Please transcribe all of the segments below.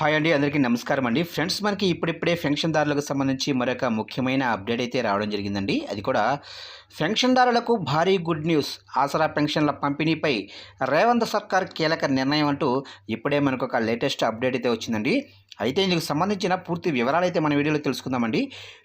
Hi అండి అందరికీ నమస్కారం అండి. ఫ్రెండ్స్ మనకి ఇప్పుడిప్పుడే పెన్షన్దారులకు సంబంధించి మరొక ముఖ్యమైన అప్డేట్ అయితే రావడం జరిగిందండి. అది కూడా పెన్షన్దారులకు భారీ గుడ్ న్యూస్. ఆసరా పెన్షన్ల పంపిణీపై రేవంత్ సర్కార్ కీలక నిర్ణయం అంటూ ఇప్పుడే మనకు ఒక లేటెస్ట్ అప్డేట్ అయితే వచ్చిందండి. అయితే ఇందుకు సంబంధించిన పూర్తి వివరాలు అయితే మన వీడియోలో తెలుసుకుందామండి.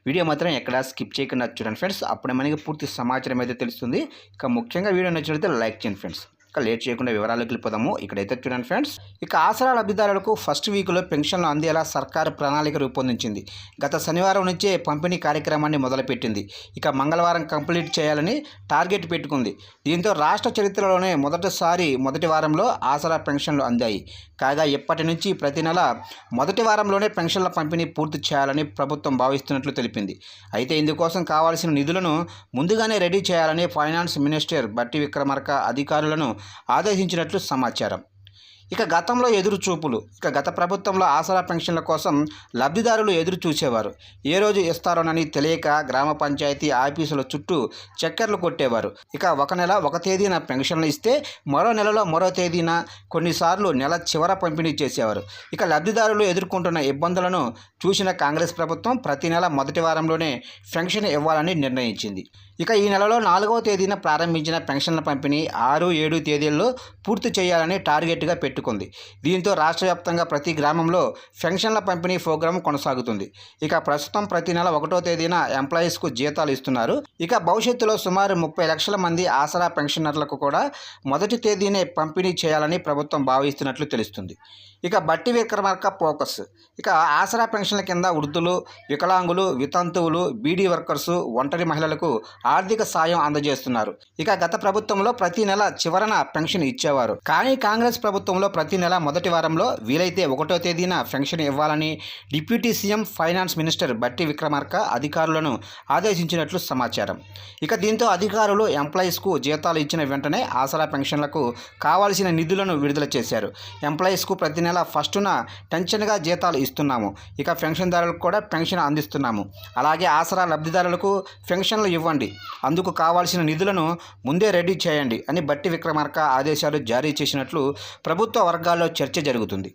వీడియో మాత్రం ఎక్కడా స్కిప్ చేయకుండా చూడండి ఫ్రెండ్స్. అప్పుడే మనకి పూర్తి సమాచారం అయితే తెలుస్తుంది. ఇక ముఖ్యంగా వీడియో నచ్చినట్లయితే లైక్ చేయండి ఫ్రెండ్స్. ఇక లేట్ చేయకుండా వివరాలకు వెళ్ళిపోదాము. ఇక్కడైతే చూడండి ఫ్రెండ్స్ ఇక ఆసరా లబ్ధిదారులకు ఫస్ట్ వీక్లో పెన్షన్లు అందేలా సర్కారు ప్రణాళిక రూపొందించింది. గత శనివారం నుంచే పంపిణీ కార్యక్రమాన్ని మొదలుపెట్టింది. ఇక మంగళవారం కంప్లీట్ చేయాలని టార్గెట్ పెట్టుకుంది. దీంతో రాష్ట్ర చరిత్రలోనే మొదటిసారి మొదటి వారంలో ఆసరా పెన్షన్లు అందాయి. కాగా ఇప్పటి నుంచి ప్రతి నెల మొదటి వారంలోనే పెన్షన్ల పంపిణీ పూర్తి చేయాలని ప్రభుత్వం భావిస్తున్నట్లు తెలిపింది. అయితే ఇందుకోసం కావాల్సిన నిధులను ముందుగానే రెడీ చేయాలని ఫైనాన్స్ మినిస్టర్ బట్టి విక్రమార్క అధికారులను ఆదేశించినట్లు సమాచారం. ఇక గతంలో ఎదురు చూపులు ఇక గత ప్రభుత్వంలో ఆసరా పెన్షన్ల కోసం లబ్ధిదారులు ఎదురు చూసేవారు. ఏ రోజు ఇస్తారోనని తెలియక గ్రామ పంచాయతీ ఆఫీసుల చుట్టూ చక్కర్లు కొట్టేవారు. ఇక ఒక నెల ఒక తేదీన పెన్షన్లు ఇస్తే మరో నెలలో మరో తేదీన కొన్నిసార్లు నెల చివర పంపిణీ చేసేవారు. ఇక లబ్ధిదారులు ఎదుర్కొంటున్న ఇబ్బందులను చూసిన కాంగ్రెస్ ప్రభుత్వం ప్రతి నెల మొదటి వారంలోనే పెన్షన్ ఇవ్వాలని నిర్ణయించింది. ఇక ఈ నెలలో నాలుగవ తేదీన ప్రారంభించిన పెన్షన్ల పంపిణీ ఆరు ఏడు తేదీల్లో పూర్తి చేయాలని టార్గెట్గా పెట్టుకుంది. దీంతో రాష్ట్ర వ్యాప్తంగా ప్రతి గ్రామంలో పెన్షన్ల పంపిణీ ప్రోగ్రాం కొనసాగుతుంది. ఇక ప్రస్తుతం ప్రతి నెల ఒకటో తేదీన ఎంప్లాయీస్కు జీతాలు ఇస్తున్నారు. ఇక భవిష్యత్తులో సుమారు ముప్పై లక్షల మంది ఆసరా పెన్షనర్లకు కూడా మొదటి తేదీనే పంపిణీ చేయాలని ప్రభుత్వం భావిస్తున్నట్లు తెలుస్తుంది. ఇక బట్టి విక్రమార్క ఫోకస్. ఇక ఆసరా పెన్షన్ల కింద వృద్ధులు వికలాంగులు వితంతువులు బీడీ వర్కర్సు ఒంటరి మహిళలకు ఆర్థిక సాయం అందజేస్తున్నారు. ఇక గత ప్రభుత్వంలో ప్రతి నెల చివరన పెన్షన్ ఇచ్చేవారు. కానీ కాంగ్రెస్ ప్రభుత్వంలో ప్రతి నెల మొదటి వారంలో వీలైతే ఒకటో తేదీన పెన్షన్ ఇవ్వాలని డిప్యూటీ సీఎం ఫైనాన్స్ మినిస్టర్ బట్టి విక్రమార్క అధికారులను ఆదేశించినట్లు సమాచారం. ఇక దీంతో అధికారులు ఎంప్లాయీస్కు జీతాలు ఇచ్చిన వెంటనే ఆసరా పెన్షన్లకు కావాల్సిన నిధులను విడుదల చేశారు. ఎంప్లాయీస్కు ప్రతి నెల ఫస్టున టెన్షన్గా జీతాలు ఇస్తున్నాము. ఇక పెన్షన్దారులకు కూడా పెన్షన్ అందిస్తున్నాము. అలాగే ఆసరా లబ్ధిదారులకు పెన్షన్లు ఇవ్వండి. అందుకు కావాల్సిన నిధులను ముందే రెడీ చేయండి అని బట్టి విక్రమార్క ఆదేశాలు జారీ చేసినట్లు ప్రభుత్వ వర్గాల్లో చర్చ జరుగుతుంది.